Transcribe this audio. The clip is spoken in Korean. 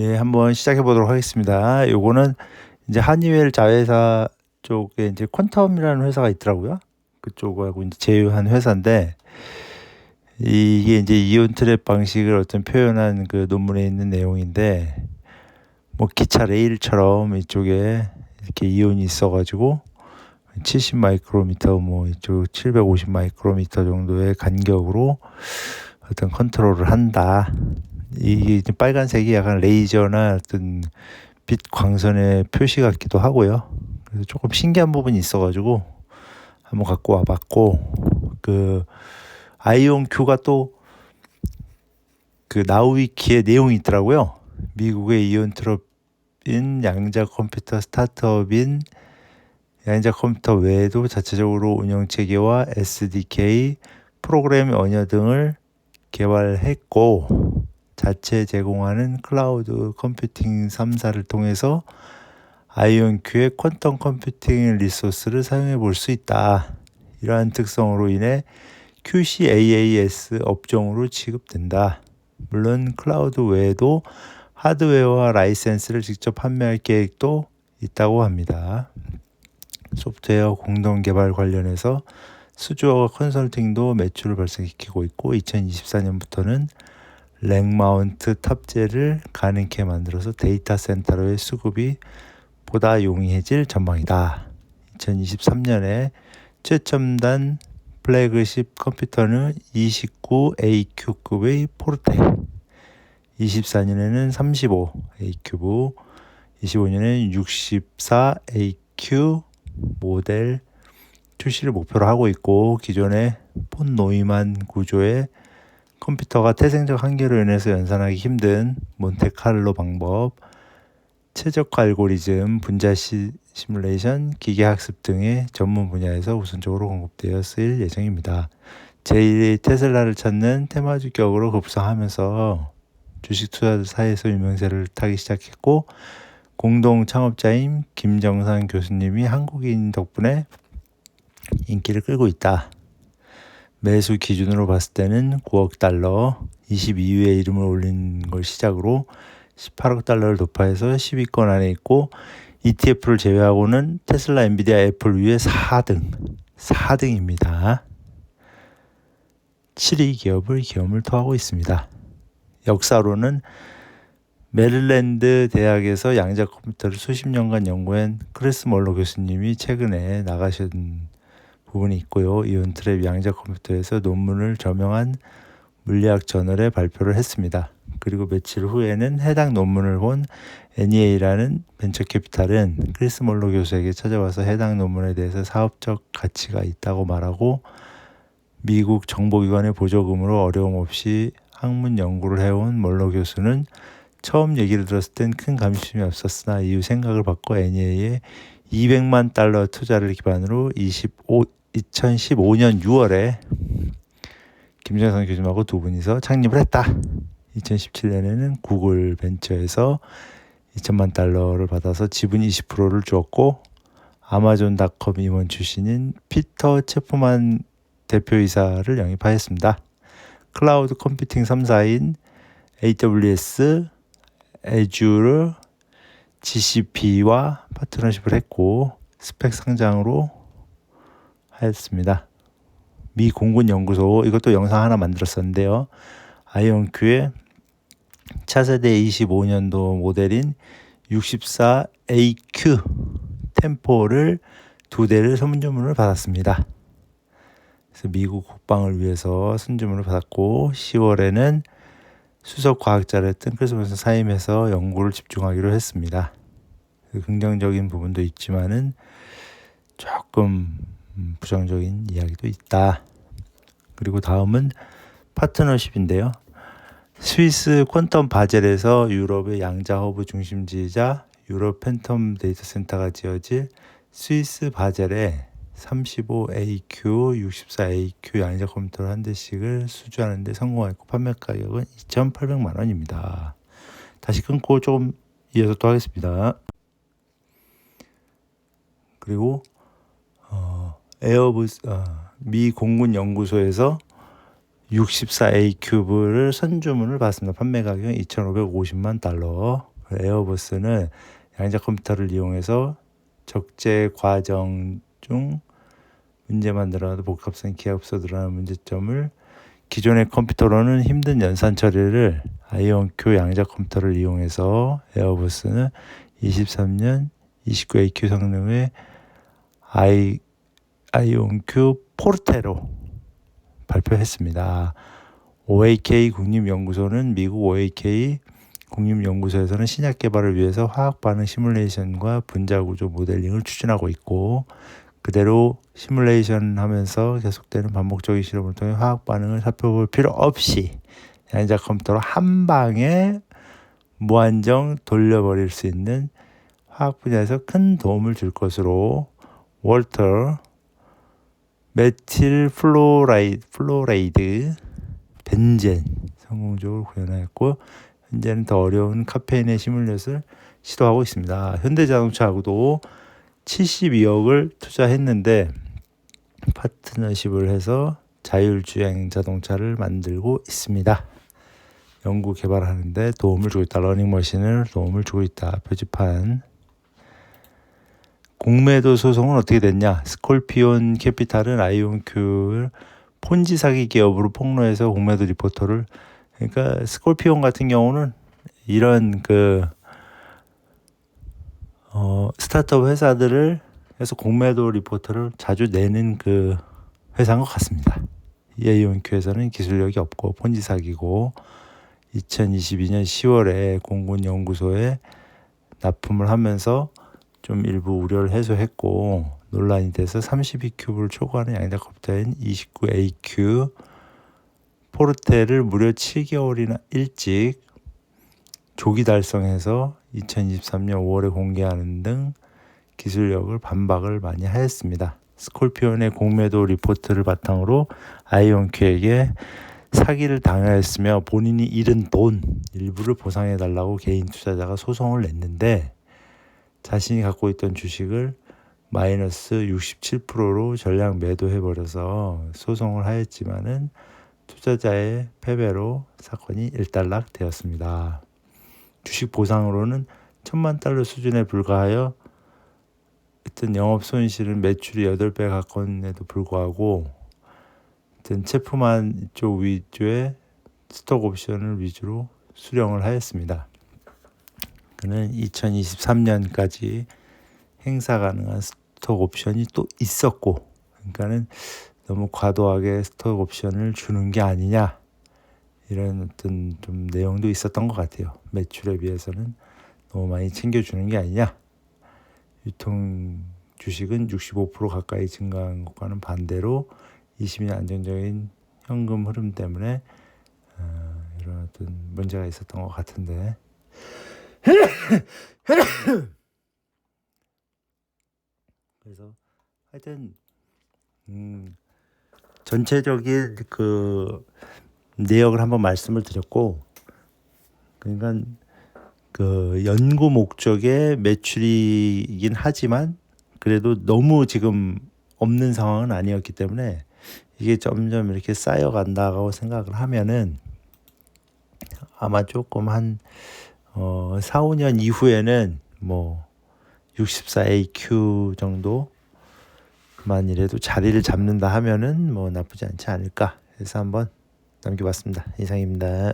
예, 한번 시작해 보도록 하겠습니다. 요거는 이제 하니웰 자회사 쪽에 이제 퀀텀이라는 회사가 있더라고요. 그쪽하고 이제 제휴한 회사인데 이게 이제 이온 트랩 방식을 어떤 표현한 그 논문에 있는 내용인데 뭐 기차 레일처럼 이쪽에 이렇게 이온이 있어가지고 70 마이크로미터 뭐 이쪽 750 마이크로미터 정도의 간격으로 어떤 컨트롤을 한다. 이게 빨간색이 약간 레이저나 어떤 빛 광선의 표시 같기도 하고요. 그래서 조금 신기한 부분이 있어가지고 한번 갖고 와봤고 그 아이온 큐가 또 그 나우위키의 내용이 있더라고요. 미국의 이온 트롭인 양자 컴퓨터 스타트업인 양자 컴퓨터 외에도 자체적으로 운영 체계와 SDK, 프로그램 언어 등을 개발했고 자체 제공하는 클라우드 컴퓨팅 3사를 통해서 아이온큐의 퀀텀 컴퓨팅 리소스를 사용해 볼 수 있다. 이러한 특성으로 인해 QCAAS 업종으로 취급된다. 물론 클라우드 외에도 하드웨어와 라이센스를 직접 판매할 계획도 있다고 합니다. 소프트웨어 공동 개발 관련해서 수주와 컨설팅도 매출을 발생시키고 있고 2024년부터는 렉 마운트 탑재를 가능케 만들어서 데이터 센터로의 수급이 보다 용이해질 전망이다. 2023년에 최첨단 플래그십 컴퓨터는 29AQ급의 포르테, 24년에는 35AQ브, 25년에는 64AQ 모델 출시를 목표로 하고 있고 기존의 폰 노이만 구조의 컴퓨터가 태생적 한계로 인해서 연산하기 힘든 몬테칼로 방법, 최적화 알고리즘, 분자 시, 시뮬레이션, 기계학습 등의 전문 분야에서 우선적으로 공급되어 쓰일 예정입니다. 제1의 테슬라를 찾는 테마 주격으로 급성하면서 주식 투자사에서 유명세를 타기 시작했고 공동 창업자인 김정산 교수님이 한국인 덕분에 인기를 끌고 있다. 매수 기준으로 봤을 때는 9억 달러, 22위에 이름을 올린 걸 시작으로 18억 달러를 도파해서 10위권 안에 있고 ETF를 제외하고는 테슬라, 엔비디아, 애플 위에 4등, 4등입니다. 7위 기업을 기업을 토하고 있습니다. 역사로는 메릴랜드 대학에서 양자 컴퓨터를 수십 년간 연구한 크리스 멀로 교수님이 최근에 나가신 부분이 있고요. 이온 트랩 양자 컴퓨터에서 논문을 저명한 물리학 저널에 발표를 했습니다. 그리고 며칠 후에는 해당 논문을 본 NEA라는 벤처 캐피탈은 크리스 몰로 교수에게 찾아와서 해당 논문에 대해서 사업적 가치가 있다고 말하고 미국 정보기관의 보조금으로 어려움 없이 학문 연구를 해온 몰로 교수는 처음 얘기를 들었을 땐 큰 감심이 없었으나 이후 생각을 바꿔 NEA에 200만 달러 투자를 기반으로 25, 2015년 6월에 김정선 교수님하고 두 분이서 창립을 했다. 2017년에는 구글 벤처에서 2천만 달러를 받아서 지분 20%를 주었고 아마존닷컴 임원 출신인 피터 체프만 대표이사를 영입하였습니다. 클라우드 컴퓨팅 3사인 AWS, Azure, GCP와 파트너십을 했고 스펙 상장으로 하였습니다. 미 공군 연구소 이것도 영상 하나 만들었었는데요. 아이온큐의 차세대 25년도 모델인 64AQ 템포를 두 대를 선주문을 받았습니다. 그래서 미국 국방을 위해서 선주문을 받았고 10월에는 수석 과학자를 했던 크리스마스 사임해서 연구를 집중하기로 했습니다. 그 긍정적인 부분도 있지만은 조금 음, 부정적인 이야기도 있다. 그리고 다음은 파트너십인데요. 스위스 퀀텀 바젤에서 유럽의 양자 허브 중심지이자 유럽 팬텀 데이터 센터가 지어질 스위스 바젤에 35AQ, 64AQ 양자 컴퓨터 한 대씩을 수주하는 데 성공했고 판매 가격은 2,800만 원입니다. 다시 끊고 조금 이어서 또 하겠습니다. 그리고 어, 에어부스 어, 미 공군 연구소에서 64A 큐브를 선주문을 받습니다. 판매 가격 2,550만 달러. 에어버스는 양자 컴퓨터를 이용해서 적재 과정 중 문제 만 들어도 복합성 기하급수 드러나는 문제점을 기존의 컴퓨터로는 힘든 연산 처리를 아이온큐 양자 컴퓨터를 이용해서 에어버스는 23년 29AQ 성능의 아이 아이온큐 포르테로 발표했습니다. OAK 국립연구소는 미국 OAK 국립연구소에서는 신약 개발을 위해서 화학 반응 시뮬레이션과 분자 구조 모델링을 추진하고 있고 그대로 시뮬레이션 하면서 계속되는 반복적인 실험을 통해 화학 반응을 살펴볼 필요 없이 양자 컴퓨터로 한 방에 무한정 돌려버릴 수 있는 화학 분야에서 큰 도움을 줄 것으로 월터 메틸 플로라이드, 플로레이드 벤젠 성공적으로 구현하였고 현재는 더 어려운 카페인의 시뮬렛을 시도하고 있습니다. 현대자동차하고도 72억을 투자했는데 파트너십을 해서 자율주행 자동차를 만들고 있습니다. 연구 개발하는데 도움을 주고 있다. 러닝머신을 도움을 주고 있다. 표지판 공매도 소송은 어떻게 됐냐? 스콜피온 캐피탈은 아이온큐를 폰지 사기 기업으로 폭로해서 공매도 리포터를 그러니까 스콜피온 같은 경우는 이런 그 어, 스타트업 회사들을 해서 공매도 리포터를 자주 내는 그 회사인 것 같습니다. 이아이온큐에서는 기술력이 없고 폰지 사기고 2022년 10월에 공군 연구소에 납품을 하면서 좀 일부 우려를 해소했고 논란이 돼서 32큐브를 초과하는 양자 컴퓨터인 29AQ 포르테를 무려 7개월이나 일찍 조기 달성해서 2023년 5월에 공개하는 등 기술력을 반박을 많이 하였습니다. 스콜피온의 공매도 리포트를 바탕으로 아이온큐에게 사기를 당하였으며 본인이 잃은 돈 일부를 보상해 달라고 개인 투자자가 소송을 냈는데 자신이 갖고 있던 주식을 마이너스 67%로 전량 매도해 버려서 소송을 하였지만은 투자자의 패배로 사건이 일단락되었습니다. 주식 보상으로는 천만 달러 수준에 불과하여 어떤 영업 손실은 매출이 8배 가까운에도 불구하고 어떤 체프만 쪽 위주의 스톡 옵션을 위주로 수령을 하였습니다. 그는 2023년까지 행사 가능한 스톡 옵션이 또 있었고 그러니까는 너무 과도하게 스톡 옵션을 주는 게 아니냐 이런 어떤 좀 내용도 있었던 것 같아요. 매출에 비해서는 너무 많이 챙겨주는 게 아니냐. 유통 주식은 65% 가까이 증가한 것과는 반대로 20년 안정적인 현금 흐름 때문에 어, 이런 어떤 문제가 있었던 것 같은데 그래서 하여튼 음, 전체적인 그 내역을 한번 말씀을 드렸고 그러니까 그 연구 목적의 매출이긴 하지만 그래도 너무 지금 없는 상황은 아니었기 때문에 이게 점점 이렇게 쌓여간다고 생각을 하면은 아마 조금 한 어, 4, 5년 이후에는 뭐 64AQ 정도 만이라도 자리를 잡는다 하면은 뭐 나쁘지 않지 않을까 해서 한번 남겨봤습니다. 이상입니다.